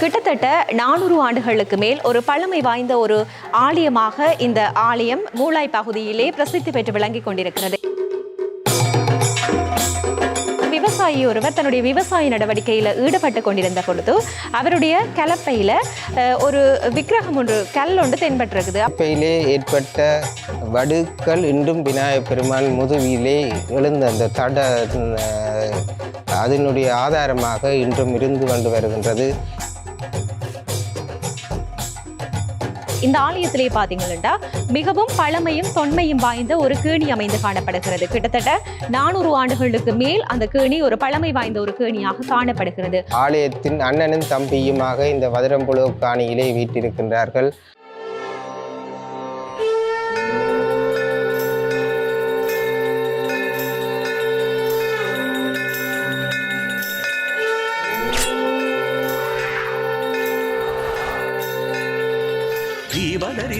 கிட்டத்தட்ட நானூறு ஆண்டுகளுக்கு மேல் ஒரு பழமை வாய்ந்த ஒரு ஆலயமாக இந்த ஆலயம் மூளாய் பகுதியிலே பிரசித்தி பெற்று விளங்கிக் கொண்டிருக்கிறது. விவசாயி ஒருவர் தன்னுடைய விவசாய நடவடிக்கையில் ஈடுபட்டு கொண்டிருந்த பொழுது அவருடைய கலப்பையில் ஒரு விக்கிரகம் ஒன்று கல் ஒன்று தென்பட்டிருக்குது. அப்பையிலே ஏற்பட்ட வடுக்கள் இன்றும் விநாயகப் பெருமான் முதுவியிலே எழுந்த அந்த தட அதனுடைய ஆதாரமாக இன்றும் இருந்து கொண்டு வருகின்றது. இந்த ஆலயத்திலே பார்த்தீங்கன்னா மிகவும் பழமையும் தொன்மையும் வாய்ந்த ஒரு கேணி அமைந்து காணப்படுகிறது. கிட்டத்தட்ட நானூறு ஆண்டுகளுக்கு மேல் அந்த கேணி ஒரு பழமை வாய்ந்த ஒரு கேணியாக காணப்படுகிறது. ஆலயத்தின் அண்ணனும் தம்பியுமாக இந்த வதிரம்புழு காணியிலே வீட்டிருக்கின்றார்கள்.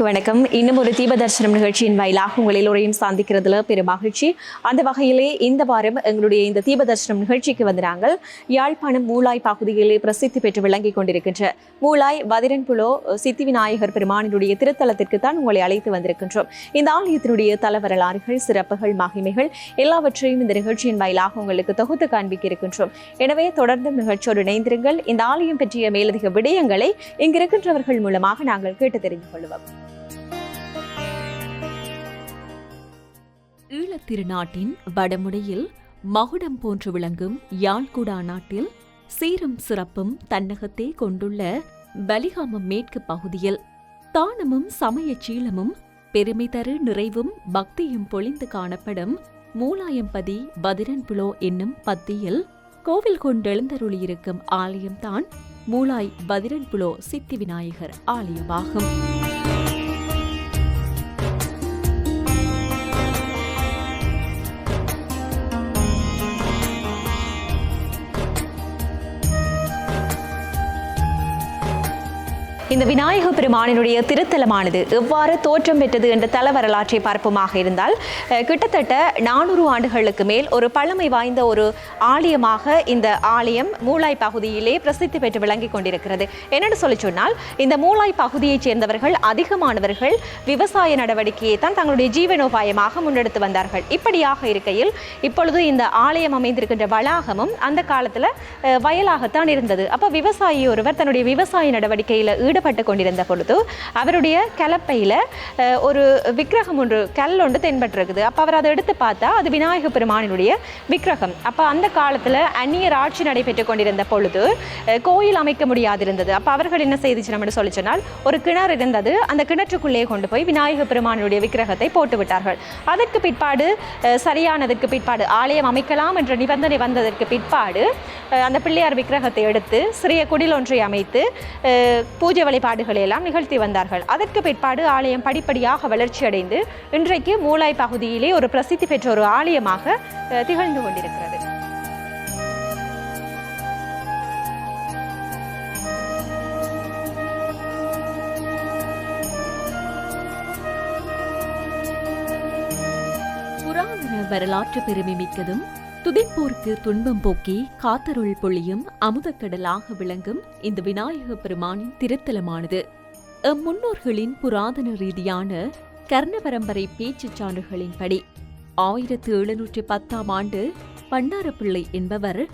நேர்களுக்கு வணக்கம். இன்னும் ஒரு தீபதர்சனம் நிகழ்ச்சியின் வாயிலாக உங்கள் எல்லோரையும் சந்திக்கிறதுல பெரும் மகிழ்ச்சி அந்த வகையிலே இந்த வாரம் எங்களுடைய இந்த தீபதர்சனம் நிகழ்ச்சிக்கு வந்து நாங்கள் யாழ்ப்பாணம் மூளாய் பகுதியிலே பிரசித்தி பெற்று விளங்கிக் கொண்டிருக்கின்ற மூளாய் வதிரன்புலோ சித்தி விநாயகர் பெருமானினுடைய திருத்தலத்திற்கு தான் உங்களை அழைத்து வந்திருக்கின்றோம். இந்த ஆலயத்தினுடைய தல வரலாறுகள் சிறப்புகள் மகிமைகள் எல்லாவற்றையும் இந்த நிகழ்ச்சியின் வாயிலாக உங்களுக்கு தொகுத்து காண்பிக்க இருக்கின்றோம். எனவே தொடர்ந்து நிகழ்ச்சியோடு இணைந்திருங்கள். இந்த ஆலயம் பற்றிய மேலதிக விடயங்களை இங்கிருக்கின்றவர்கள் மூலமாக நாங்கள் கேட்டு தெரிந்து கொள்வோம். ஈழத்திருநாட்டின் வடமுடையில் மகுடம் போன்று விளங்கும் யாழ்குடா நாட்டில் சீரும் சிறப்பும் தன்னகத்தே கொண்டுள்ள பலிகாமம் மேற்கு பகுதியில் தானமும் சமயச் சீலமும் பெருமை தரு நிறைவும் பக்தியும் பொழிந்து காணப்படும் மூலாயம்பதி பதிரன்புலோ என்னும் பத்தியில் கோவில் கொண்டெழுந்தருளியிருக்கும் ஆலயம்தான் மூலாய் பதிரன்புலோ சித்தி விநாயகர் ஆலயமாகும். இந்த விநாயக பெருமானினுடைய திருத்தலமானது எவ்வாறு தோற்றம் பெற்றது என்ற தல வரலாற்றை பார்ப்போமாக இருந்தால் கிட்டத்தட்ட நானூறு ஆண்டுகளுக்கு மேல் ஒரு பழமை வாய்ந்த ஒரு ஆலயமாக இந்த ஆலயம் மூளாய் பகுதியிலே பிரசித்தி பெற்று விளங்கிக் கொண்டிருக்கிறது. என்னென்னு சொல்லி சொன்னால் இந்த மூளாய் பகுதியைச் சேர்ந்தவர்கள் அதிகமானவர்கள் விவசாய நடவடிக்கையை தான் தங்களுடைய ஜீவனோபாயமாக முன்னெடுத்து வந்தார்கள். இப்படியாக இருக்கையில் இப்பொழுது இந்த ஆலயம் அமைந்திருக்கின்ற வளாகமும் அந்த காலத்தில் வயலாகத்தான் இருந்தது. அப்போ விவசாயி ஒருவர் தன்னுடைய விவசாய நடவடிக்கையில் ஈடுபட்டு கொண்டிருந்த பொழுது அவருடைய கலப்பையில் ஒரு விக்கிரகம் ஒன்று கல் ஒன்று தென்பட்டிருக்குது. அப்போ அவர் அதை எடுத்து பார்த்தா அது விநாயக பெருமானினுடைய விக்கிரகம். அப்போ அந்த காலத்தில் அந்நியர் ஆட்சி நடைபெற்று கொண்டிருந்த பொழுது கோயில் அமைக்க முடியாதிருந்தது. அப்போ அவர்கள் என்ன செய்துச்சு நம்ம சொல்லி சொன்னால் ஒரு கிணறு இருந்தது. அந்த கிணற்றுக்குள்ளே கொண்டு போய் விநாயக பெருமானுடைய விக்கிரகத்தை போட்டு விட்டார்கள். அதற்கு பிற்பாடு சரியானதற்கு பிற்பாடு ஆலயம் அமைக்கலாம் என்ற நிபந்தனை வந்ததற்கு பிற்பாடு அந்த பிள்ளையார் விக்கிரகத்தை எடுத்து சிறிய குடில் ஒன்றை அமைத்து பூஜை வழிபாடுகளை எல்லாம் நிகழ்த்தி வந்தார்கள். அதற்கு பிற்பாடு ஆலயம் படிப்படியாக வளர்ச்சியடைந்து இன்றைக்கு மூலாய் பகுதியிலே ஒரு பிரசித்தி பெற்ற ஒரு ஆலயமாக திகழ்ந்து கொண்டிருக்கிறது. வரலாற்று பெருமை மிக்கதும் துதிப்போர்க்கு துன்பம் போக்கி காத்தருள் பொழியும் அமுதக்கடலாக விளங்கும் இந்த விநாயக பெருமானின் திருத்தலமானது. எம் முன்னோர்களின் புராதன ரீதியான கர்ண பரம்பரை பேச்சுச் சான்றுகளின்படி ஆயிரத்து எழுநூற்றி பத்தாம் ஆண்டு பண்டாரப்பிள்ளை என்பவர்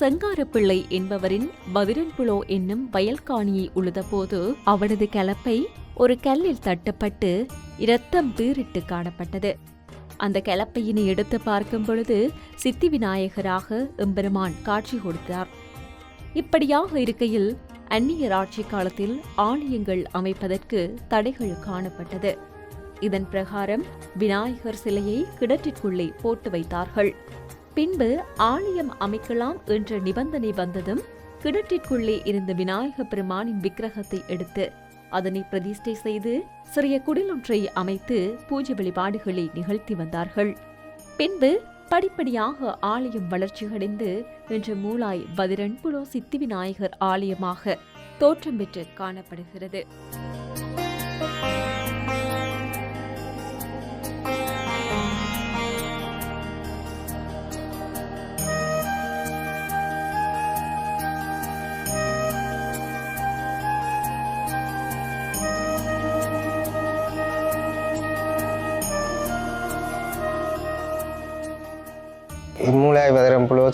செங்காரப்பிள்ளை என்பவரின் பதிரன்புலோ என்னும் வயல்காணியை உழுதபோது அவனது கலப்பை ஒரு கல்லில் தட்டப்பட்டு இரத்தம் பீரிட்டு காணப்பட்டது. அந்த கலப்பையினை எடுத்து பார்க்கும் பொழுது சித்தி விநாயகராக எம்பெருமான் காட்சி கொடுத்தார். இப்படியாக இருக்கையில் அந்நியர் ஆட்சி காலத்தில் ஆலயங்கள் அமைப்பதற்கு தடைகள் காணப்பட்டது. இதன் பிரகாரம் விநாயகர் சிலையை கிணற்றிற்குள்ளே போட்டு வைத்தார்கள். பின்பு ஆலயம் அமைக்கலாம் என்ற நிபந்தனை வந்ததும் கிணற்றிற்குள்ளே இருந்த விநாயக பெருமானின் விக்கிரகத்தை எடுத்து அதனை பிரதிஷ்டை செய்து சிறிய குடிலொன்றை அமைத்து பூஜை வழிபாடுகளை நிகழ்த்தி வந்தார்கள். பின்பு படிப்படியாக ஆலயம் வளர்ச்சியடைந்து இன்று மூலாய் பதிரன்புலோ சித்தி விநாயகர் ஆலயமாக தோற்றம் பெற்று காணப்படுகிறது.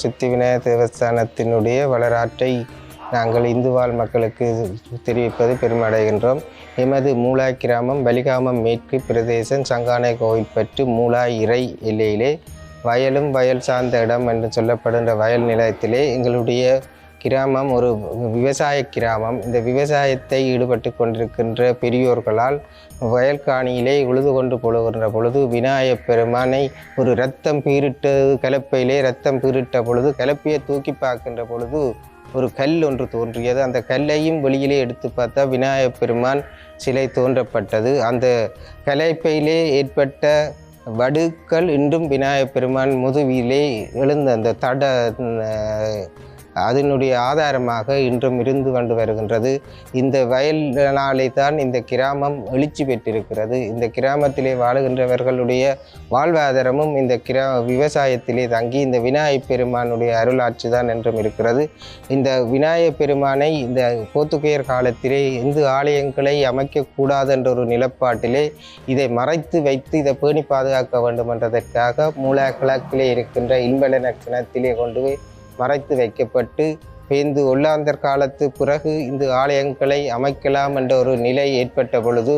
சித்தி விநாயகர் தேவஸ்தானத்தினுடைய வரலாற்றை நாங்கள் இந்துவாழ் மக்களுக்கு தெரிவிப்பது பெருமடைகின்றோம். எமது மூலாய் கிராமம் வலிகாமம் மேற்கு பிரதேசம் சங்கானை கோயில்பற்று மூலாய் இறை எல்லையிலே. வயலும் வயல் சார்ந்த இடம் என்று சொல்லப்படுகின்ற வயல் நிலையத்திலே எங்களுடைய கிராமம் ஒரு விவசாய கிராமம். இந்த விவசாயத்தை ஈடுபட்டு கொண்டிருக்கின்ற பெரியோர்களால் வயல்காணியிலே உழுது கொண்டு போடுகின்ற பொழுது விநாயகப் பெருமானை ஒரு ரத்தம் பீரிட்டது கலப்பையிலே ரத்தம் பீரிட்ட பொழுது கலப்பையை தூக்கி பார்க்கின்ற பொழுது ஒரு கல் ஒன்று தோன்றியது. அந்த கல்லையும் வெளியிலே எடுத்து பார்த்தா விநாயகப் பெருமான் சிலை தோன்றப்பட்டது. அந்த கலைப்பையிலே ஏற்பட்ட வடுக்கள் இன்றும் விநாயகப் பெருமான் முதுவிலே எழுந்த அந்த தட அதனுடைய ஆதாரமாக இன்றும் இருந்து கொண்டு வருகின்றது. இந்த வயலினாலே தான் இந்த கிராமம் எழுச்சி பெற்றிருக்கிறது. இந்த கிராமத்திலே வாழுகின்றவர்களுடைய வாழ்வாதாரமும் இந்த கிரா விவசாயத்திலே தங்கி இந்த விநாயகப் பெருமானுடைய அருளாட்சி தான் என்றும் இருக்கிறது. இந்த விநாயகப் பெருமானை இந்த போத்துகையர் காலத்திலே இந்து ஆலயங்களை அமைக்கக்கூடாது என்ற ஒரு நிலப்பாட்டிலே இதை மறைத்து வைத்து இதை பேணி பாதுகாக்க வேண்டும் என்றதற்காக மூல கிழக்கிலே இருக்கின்ற இன்பல கிணத்திலே கொண்டு போய் மறைத்து வைக்கப்பட்டு பேந்து ஒல்லாந்தர் காலத்து பிறகு இந்த ஆலயங்களை அமைக்கலாம் என்ற ஒரு நிலை ஏற்பட்ட பொழுது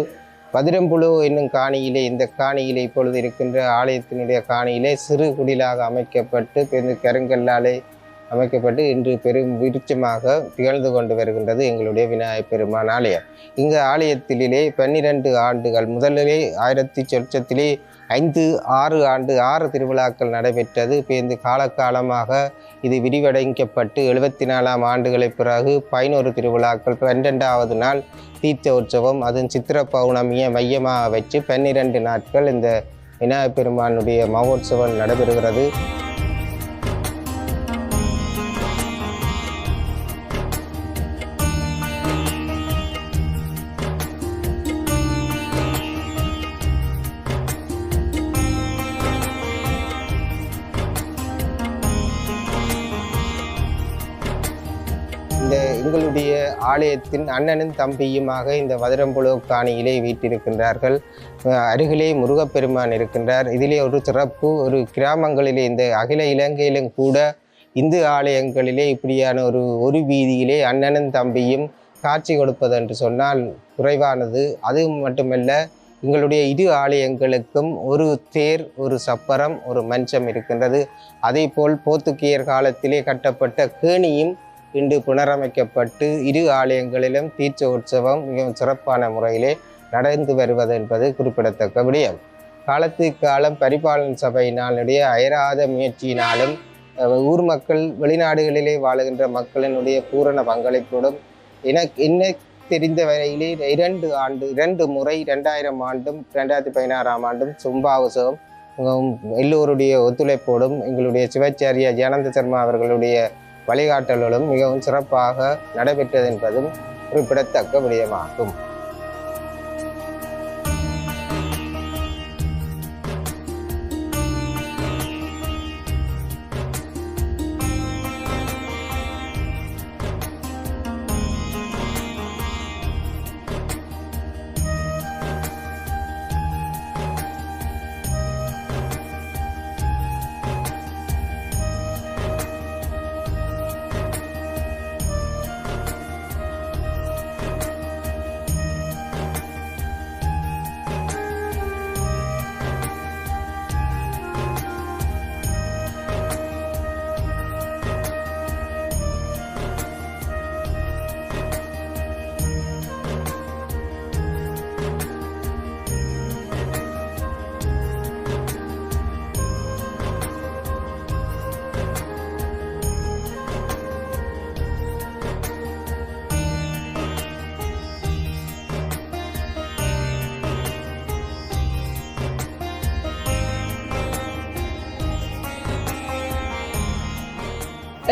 பதிரம்புழு என்னும் காணியிலே இந்த காணியிலே இப்பொழுது இருக்கின்ற ஆலயத்தினுடைய காணியிலே சிறு குடிலாக அமைக்கப்பட்டு பேருந்து கருங்கல்லாலே அமைக்கப்பட்டு இன்று பெரும் விருட்சமாக திகழ்ந்து கொண்டு வருகின்றது எங்களுடைய விநாயகப் பெருமான் ஆலயம். இங்கு ஆலயத்திலே பன்னிரண்டு ஆண்டுகள் முதலிலே ஆயிரத்தி சொச்சத்திலே ஐந்து ஆறு ஆண்டு ஆறு திருவிழாக்கள் நடைபெற்றது. பேருந்து காலகாலமாக இது விரிவடைக்கப்பட்டு எழுபத்தி நாலாம் ஆண்டுகளை பிறகு பதினோரு திருவிழாக்கள் பன்னிரெண்டாவது நாள் தீர்த்த உற்சவம் அதன் சித்திர பௌர்ணமியை மையமாக வச்சு பன்னிரண்டு நாட்கள் இந்த விநாயகப் பெருமானுடைய மகோத்சவம் நடைபெறுகிறது. எங்களுடைய ஆலயத்தின் அண்ணனும் தம்பியுமாக இந்த வதிரம்புழு காணியிலே வீட்டிருக்கின்றார்கள். அருகிலே முருகப்பெருமான் இருக்கின்றார். இதிலே ஒரு சிறப்பு ஒரு கிராமங்களிலே இந்த அகில இலங்கையிலும் கூட இந்து ஆலயங்களிலே இப்படியான ஒரு ஒரு வீதியிலே அண்ணனும் தம்பியும் காட்சி கொடுப்பது என்று சொன்னால் குறைவானது. அது மட்டுமல்ல எங்களுடைய இரு ஆலயங்களுக்கும் ஒரு தேர் ஒரு சப்பரம் ஒரு மஞ்சம் இருக்கின்றது. அதே போல் போத்துக்கியர் காலத்திலே கட்டப்பட்ட கேணியும் இன்று புனரமைக்கப்பட்டு இரு ஆலயங்களிலும் தீர்ச்ச உற்சவம் மிகவும் சிறப்பான முறையிலே நடந்து வருவது என்பது குறிப்பிடத்தக்க விடயம். காலத்துக்கு காலம் பரிபாலன சபையினாலுடைய அயராத முயற்சியினாலும் ஊர் மக்கள் வெளிநாடுகளிலே வாழுகின்ற மக்களினுடைய பூரண பங்களிப்போடும் எனக்கு என்ன தெரிந்த வரையிலே இரண்டு ஆண்டு இரண்டு முறை ரெண்டாயிரம் ஆண்டும் ரெண்டாயிரத்தி பதினாறாம் ஆண்டும் சும்பா உற்சவம் எல்லோருடைய ஒத்துழைப்போடும் எங்களுடைய சிவாச்சாரியா ஜானந்த சர்மா அவர்களுடைய வழிகாட்டல்களும் மிகவும் சிறப்பாக நடைபெற்றது என்பதும் குறிப்பிடத்தக்க விடயமாகும்.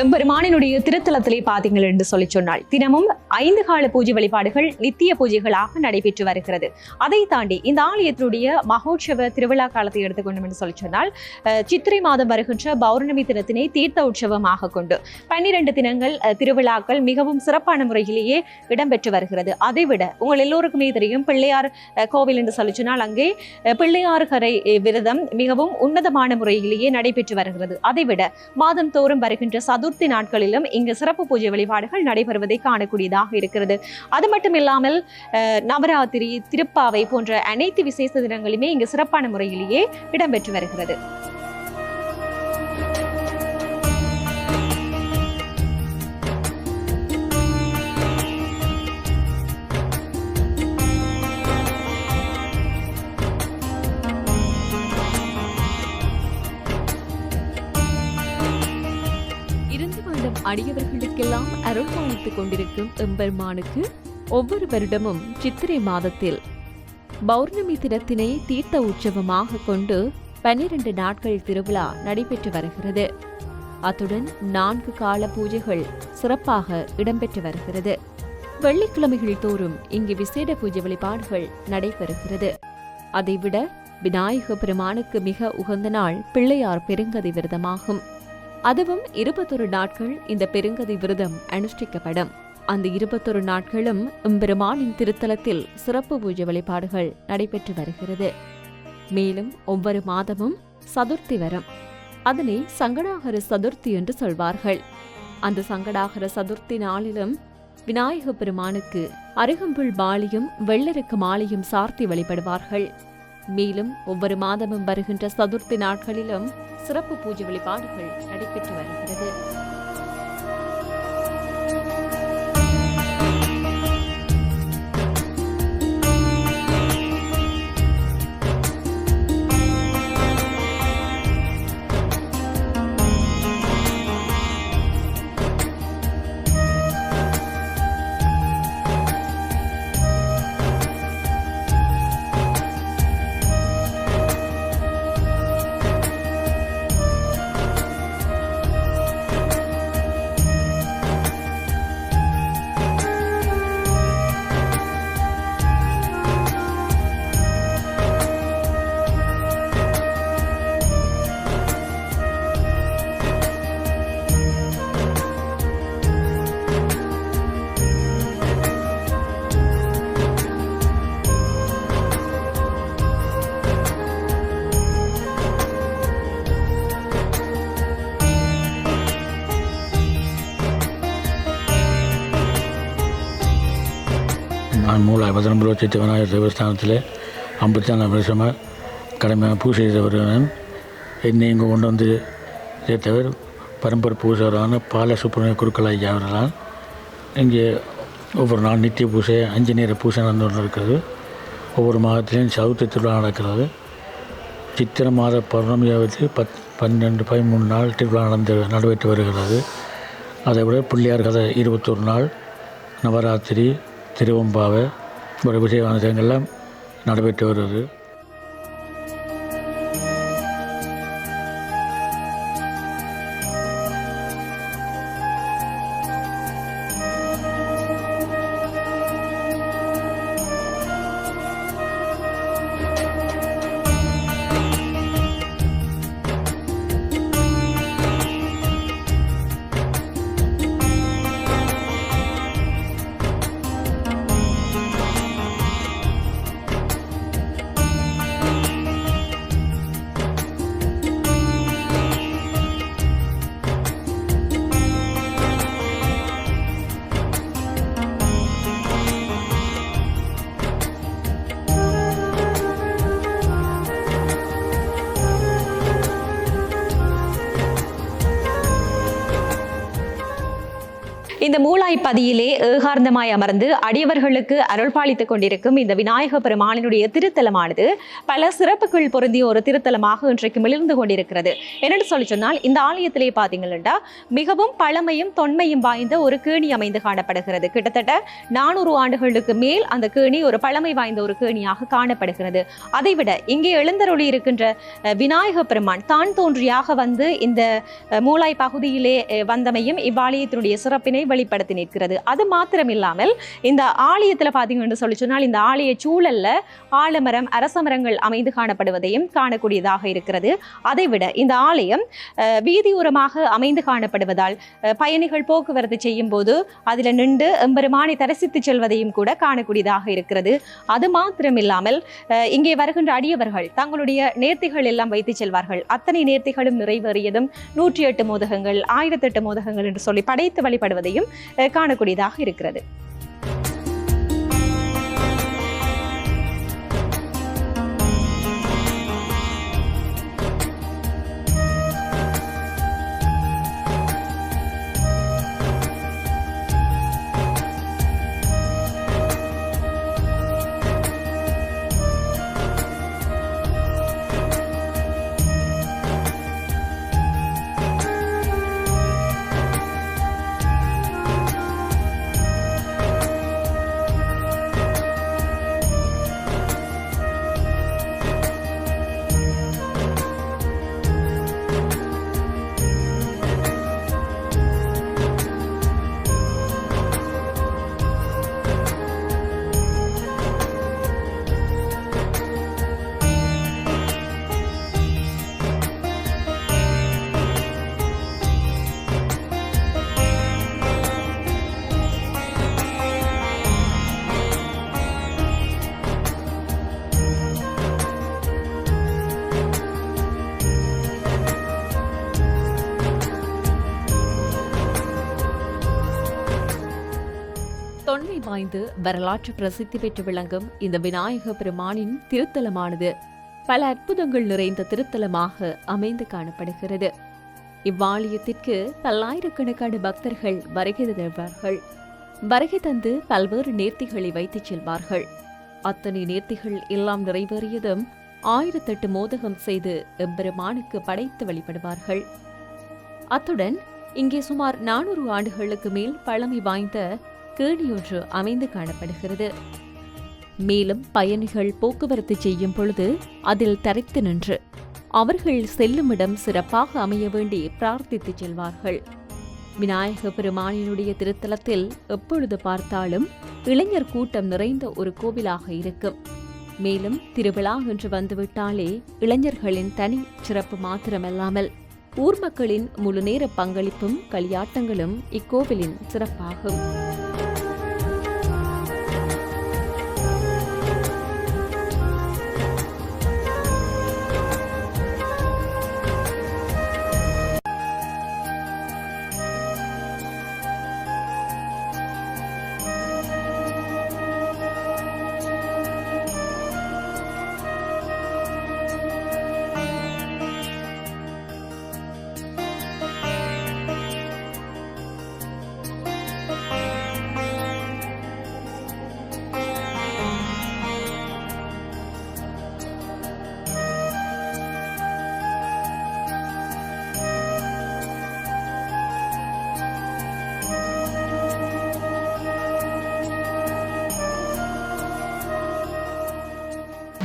எம்பெருமானினுடைய திருத்தலத்திலே பார்த்தீங்கள் என்று சொல்லி சொன்னால் தினமும் ஐந்து கால பூஜை வழிபாடுகள் நித்திய பூஜைகளாக நடைபெற்று வருகிறது. அதை தாண்டி இந்த ஆலயத்தினுடைய மகோற்சவ திருவிழா காலத்தை எடுத்துக்கொண்டோம் என்று சொல்லி சொன்னால் சித்திரை மாதம் வருகின்ற பௌர்ணமி தினத்தினை தீர்த்த உற்சவமாக கொண்டு பன்னிரண்டு தினங்கள் திருவிழாக்கள் மிகவும் சிறப்பான முறையிலேயே இடம்பெற்று வருகிறது. அதைவிட உங்கள் எல்லோருக்குமே தெரியும் பிள்ளையார் கோவில் என்று சொல்லி சொன்னால் அங்கே பிள்ளையார் கரை விரதம் மிகவும் உன்னதமான முறையிலேயே நடைபெற்று வருகிறது. அதைவிட மாதம் தோறும் வருகின்ற சதுர்த்தி நாட்களிலும் இங்கு சிறப்பு பூஜை வழிபாடுகள் நடைபெறுவதை காணக்கூடியதாக இருக்கிறது. அது மட்டும் இல்லாமல் நவராத்திரி திருப்பாவை போன்ற அனைத்து விசேஷ தினங்களுமே இங்கு சிறப்பான முறையிலேயே இடம்பெற்று வருகிறது. அடியவர்களுக்கெல்லாம் அருள் பாலித்துக் கொண்டிருக்கும் எம்பெருமானுக்கு ஒவ்வொரு வருடமும் சித்திரை மாதத்தில் பௌர்ணமி தினத்தினை தீர்த்த உற்சவமாக கொண்டு பன்னிரண்டு நாட்கள் திருவிழா நடைபெற்று வருகிறது. அத்துடன் நான்கு கால பூஜைகள் சிறப்பாக இடம்பெற்று வருகிறது. வெள்ளிக்கிழமைகள் தோறும் இங்கு விசேட பூஜை வழிபாடுகள் நடைபெறுகிறது. அதைவிட விநாயக பெருமானுக்கு மிக உகந்த நாள் பிள்ளையார் பெருங்கதி விரதமாகும். அதுவும் இருபத்தொரு நாட்கள் இந்த பெருங்கதை விரதம் அனுஷ்டிக்கப்படும். அந்த இருபத்தொரு நாட்களும் எம்பெருமானின் திருத்தலத்தில் சிறப்பு பூஜை வழிபாடுகள் நடைபெற்று வருகிறது. மேலும் ஒவ்வொரு மாதமும் சதுர்த்தி வரும். அதனை சங்கடாகர சதுர்த்தி என்று சொல்வார்கள். அந்த சங்கடாகர சதுர்த்தி நாளிலும் விநாயக பெருமானுக்கு அருகம்புல் மாலையும் வெள்ளருக்கு மாலையும் சார்த்தி வழிபடுவார்கள். மேலும் ஒவ்வொரு மாதமும் வருகின்ற சதுர்த்தி நாட்களிலும் சிறப்பு பூஜை வழிபாடுகள் நடைபெற்று வருகிறது. நான் மூலாய் சித்தி விநாயகர் தேவஸ்தானத்தில் ஐம்பத்தான வருஷமாக கடமையாக பூஜை செய்து வருகிறேன் என்னை இங்கே கொண்டு வந்து சேர்த்தவர் பரம்பரை பூஜாரான பால சுப்பிரமணிய குருக்கள் ஐயா அவர்களால் இங்கே ஒவ்வொரு நாள் நித்திய பூஜை அஞ்சு நேர பூஜை நடந்து கொண்டிருக்கிறது ஒவ்வொரு மாதத்திலையும் சவுத்து திருவிழா நடக்கிறது சித்திரை மாத பௌர்ணமியாவது பத் பன்னெண்டு பதிமூணு நாள் திருவிழா நடந்து நடைபெற்று வருகிறது அதை விட பிள்ளையார் கதை இருபத்தொரு நாள் நவராத்திரி திருவம்பாவை ஒரு விஷயங்கள்லாம் நடைபெற்று வருது. இந்த மூலாய்ப்பதியிலே ஏகார்ந்தமாய் அமர்ந்து அடியவர்களுக்கு அருள்பாலித்துக் கொண்டிருக்கும் இந்த விநாயக பெருமானினுடைய திருத்தலமானது பல சிறப்புகள் பொருந்திய ஒரு திருத்தலமாக இன்றைக்கு மிளிர்ந்து கொண்டிருக்கிறது. என்னென்னு சொல்லி சொன்னால் இந்த ஆலயத்திலே பார்த்தீங்கன்னா மிகவும் பழமையும் தொன்மையும் வாய்ந்த ஒரு கேணி அமைந்து காணப்படுகிறது. கிட்டத்தட்ட நானூறு ஆண்டுகளுக்கு மேல் அந்த கேணி ஒரு பழமை வாய்ந்த ஒரு கேணியாக காணப்படுகிறது. அதைவிட இங்கே எழுந்தருளி இருக்கின்ற விநாயக பெருமான் தான் தோன்றியாக வந்து இந்த அஹ், மூலாய் பகுதியிலே வந்தமையும் இவ்வாலயத்தினுடைய சிறப்பினை வெளிப்படுத்தி நிற்கிறது. அது மாத்திரமில்லாமல் இந்த ஆலயத்தில் பார்த்தீங்கன்னு சொல்லி சொன்னால் இந்த ஆலய சூழல்ல ஆலமரம் அரச மரங்கள் அமைந்து காணப்படுவதையும் காணக்கூடியதாக இருக்கிறது. அதைவிட இந்த ஆலயம் வீதியோரமாக அமைந்து காணப்படுவதால் பயணிகள் போக்குவரத்து செய்யும் போது அதில் நின்று எம்பெருமானை தரிசித்து செல்வதையும் கூட காணக்கூடியதாக இருக்கிறது. அது மாத்திரமில்லாமல் இல்லாமல் இங்கே வருகின்ற அடியவர்கள் தங்களுடைய நேர்த்திகள் எல்லாம் வைத்து செல்வார்கள். அத்தனை நேர்த்திகளும் நிறைவேறியதும் நூற்றி எட்டு மோதகங்கள் ஆயிரத்தெட்டு மோதகங்கள் என்று சொல்லி படைத்து வழிபடுவதையும் காணக்கூடியதாக இருக்கிறது. தொன்மை வாய்ந்து வரலாற்று பிரசித்தி பெற்று விளங்கும் இந்த விநாயக பெருமானின் திருத்தலமானது பல அற்புதங்கள் நிறைந்த திருத்தலமாக அமைந்து காணப்படுகிறது. இவ்வாலயத்திற்கு பல்லாயிரக்கணக்கான பக்தர்கள் வருகை தருவார்கள். வருகை தந்து பல்வேறு நேர்த்திகளை வைத்துச் செல்வார்கள். அத்தனை நேர்த்திகள் எல்லாம் நிறைவேறியதும் ஆயிரத்தெட்டு மோதகம் செய்து எம்பெருமானுக்கு படைத்து வழிபடுவார்கள். அத்துடன் இங்கே சுமார் நானூறு ஆண்டுகளுக்கு மேல் பழமை வாய்ந்த கேணியொன்று அமைந்து காணப்படுகிறது. மேலும் பயணிகள் போக்குவரத்து செய்யும் பொழுது அதில் தரைத்து நின்று அவர்கள் செல்லுமிடம் சிறப்பாக அமைய வேண்டி பிரார்த்தித்து செல்வார்கள். விநாயக பெருமானினுடைய திருத்தலத்தில் எப்பொழுது பார்த்தாலும் இளைஞர் கூட்டம் நிறைந்த ஒரு கோவிலாக இருக்கும். மேலும் திருவிழா என்று வந்துவிட்டாலே இளைஞர்களின் தனி சிறப்பு மாத்திரமல்லாமல் ஊர் மக்களின் முழுநேர பங்களிப்பும் களியாட்டங்களும் இக்கோவிலின் சிறப்பாகும்.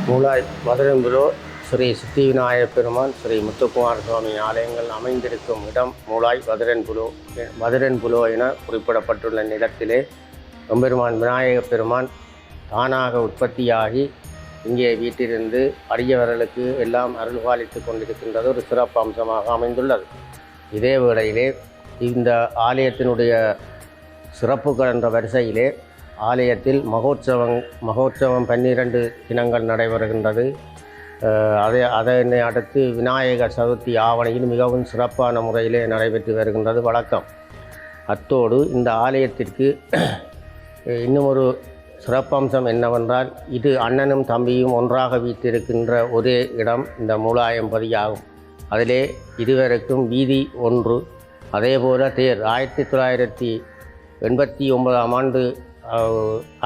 மூலாய் மதுரம்புரோ ஸ்ரீ சித்தி விநாயகப் பெருமான் ஸ்ரீ முத்துக்குமார சுவாமி ஆலயங்கள் அமைந்திருக்கும் இடம் மூலாய் மதுரன்புலோ மதுரன்புலோ என குறிப்பிடப்பட்டுள்ள நிலத்திலே எம்பெருமான் விநாயகப் பெருமான் தானாக உற்பத்தியாகி இங்கே வீட்டிலிருந்து அரியவர்களுக்கு எல்லாம் அருள்பாலித்து கொண்டிருக்கின்றது ஒரு சிறப்பு அம்சமாக அமைந்துள்ளது. இதே வேளையிலே இந்த ஆலயத்தினுடைய சிறப்புகள் என்ற வரிசையிலே ஆலயத்தில் மகோற்சவம் மகோற்சவம் பன்னிரண்டு தினங்கள் நடைபெறுகின்றது. அதை அதனை அடுத்து விநாயகர் சதுர்த்தி ஆவணையில் மிகவும் சிறப்பான முறையிலே நடைபெற்று வருகின்றது. வழக்கம். அத்தோடு இந்த ஆலயத்திற்கு இன்னும் ஒரு சிறப்பம்சம் என்னவென்றால் இது அண்ணனும் தம்பியும் ஒன்றாக வீட்டிருக்கின்ற ஒரே இடம் இந்த மூலாயம்பதி ஆகும் அதிலே இருவருக்கும் வீதி ஒன்று. அதேபோல தேர் ஆயிரத்தி தொள்ளாயிரத்தி எண்பத்தி ஒன்பதாம் ஆண்டு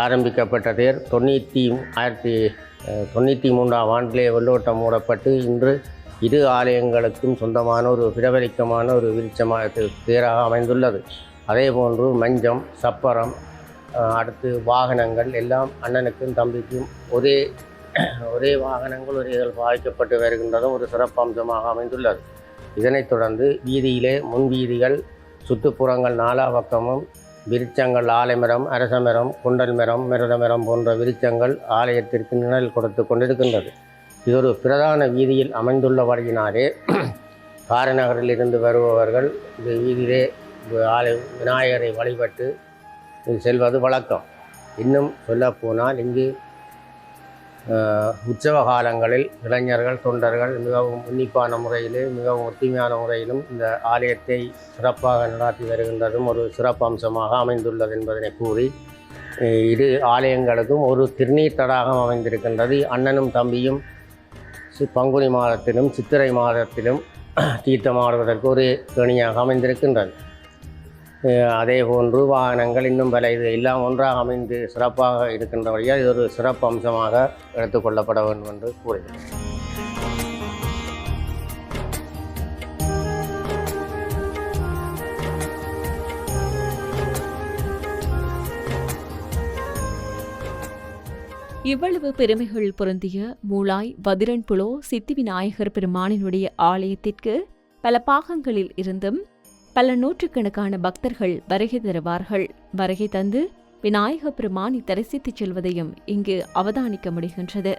ஆரம்பிக்கப்பட்ட தேர் தொண்ணூற்றி ஆயிரத்தி தொண்ணூற்றி மூன்றாம் ஆண்டிலே வெள்ளோட்டம் மூடப்பட்டு இன்று இரு ஆலயங்களுக்கும் சொந்தமான ஒரு பிரபலிக்கமான ஒரு விருட்சமாக பேராக தேராக அமைந்துள்ளது. அதே போன்று மஞ்சம் சப்பரம் அடுத்து வாகனங்கள் எல்லாம் அண்ணனுக்கும் தம்பிக்கும் ஒரே ஒரே வாகனங்கள் ஒரு இதில் பாதிக்கப்பட்டு வருகின்றதும் ஒரு சிறப்பம்சமாக அமைந்துள்ளது. இதனைத் தொடர்ந்து வீதியிலே முன் வீதிகள் சுற்றுப்புறங்கள் நாலா பக்கமும் விருச்சங்கள் ஆலைமரம் அரசமரம் குண்டல் மரம் மிருதமரம் போன்ற விருச்சங்கள் ஆலயத்திற்கு நிழல் கொடுத்து கொண்டிருக்கின்றது. இது ஒரு பிரதான வீதியில் அமைந்துள்ளபடியினாலே காரநகரில் இருந்து வருபவர்கள் இந்த வீதியிலே ஆலய விநாயகரை வழிபட்டு செல்வது வழக்கம். இன்னும் சொல்லப்போனால் இங்கு உற்சவ காலங்களில் இளைஞர்கள் தொண்டர்கள் மிகவும் உன்னிப்பான முறையிலே மிகவும் ஒற்றுமையான முறையிலும் இந்த ஆலயத்தை சிறப்பாக நடாத்தி வருகின்றதும் ஒரு சிறப்பு அம்சமாக அமைந்துள்ளது என்பதனை கூறி இரு ஆலயங்களுக்கும் ஒரு திருநீர் தடாகம் அமைந்திருக்கின்றது. அண்ணனும் தம்பியும் சி- பங்குனி மாதத்திலும் சித்திரை மாதத்திலும் தீர்த்தமாடுவதற்கு ஒரு கேணியாக அமைந்திருக்கின்றது. அதே போன்று வாகனங்கள் இன்னும் பல இது எல்லாம் ஒன்றாக அமைந்து சிறப்பாக இருக்கின்ற வழியாக இது ஒரு சிறப்பு அம்சமாக எடுத்துக்கொள்ளப்பட வேண்டும் என்று கூறுகிறேன். இவ்வளவு பெருமைகள் பொருந்திய மூளாய் வதிரன்புலோ சித்தி விநாயகர் பெருமானினுடைய ஆலயத்திற்கு பல பாகங்களில் இருந்தும் பல நூற்றுக்கணக்கான பக்தர்கள் வருகை தருவார்கள். வருகை தந்து விநாயக பெருமானை தரிசித்துச் செல்வதையும் இங்கு அவதானிக்க முடிகின்றது.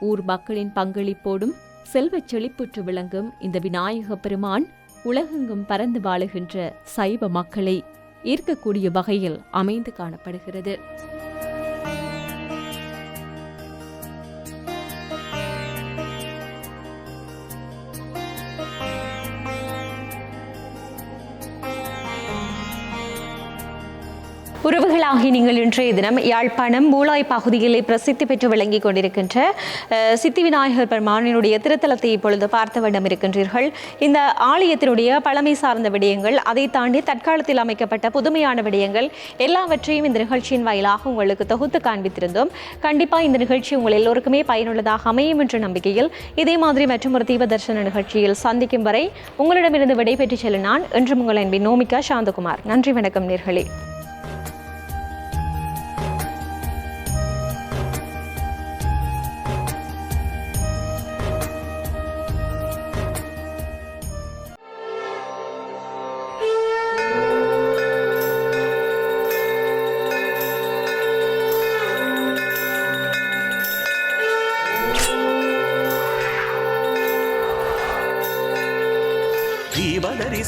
ஊர் மக்களின் பங்களிப்போடும் செல்வச் செழிப்புற்று விளங்கும் இந்த விநாயக பெருமான் உலகெங்கும் பறந்து வாழுகின்ற சைவ மக்களை ஈர்க்கக்கூடிய வகையில் அமைந்து காணப்படுகிறது. ஆகி நீங்கள் இன்றைய தினம் யாழ்ப்பாணம் மூலாய் பகுதியிலே பிரசித்தி பெற்று விளங்கிக் கொண்டிருக்கின்ற சித்தி விநாயகர் பெருமானினுடைய திருத்தலத்தை இப்பொழுது பார்த்த வண்ணம் இருக்கின்றீர்கள். இந்த ஆலயத்தினுடைய பழமை சார்ந்த விடயங்கள் அதை தாண்டி தற்காலத்தில் அமைக்கப்பட்ட புதுமையான விடயங்கள் எல்லாவற்றையும் இந்த நிகழ்ச்சியின் வாயிலாக உங்களுக்கு தொகுத்து காண்பித்திருந்தோம். கண்டிப்பாக இந்த நிகழ்ச்சி உங்கள் எல்லோருக்குமே பயனுள்ளதாக அமையும் என்ற நம்பிக்கையில் இதே மாதிரி மற்றும் ஒரு தீப நிகழ்ச்சியில் சந்திக்கும் வரை உங்களிடமிருந்து விடைபெற்று செல்ல நான் என்றும் உங்கள் அன்பின் நோமிகா சாந்தகுமார். நன்றி வணக்கம் நேர்களே.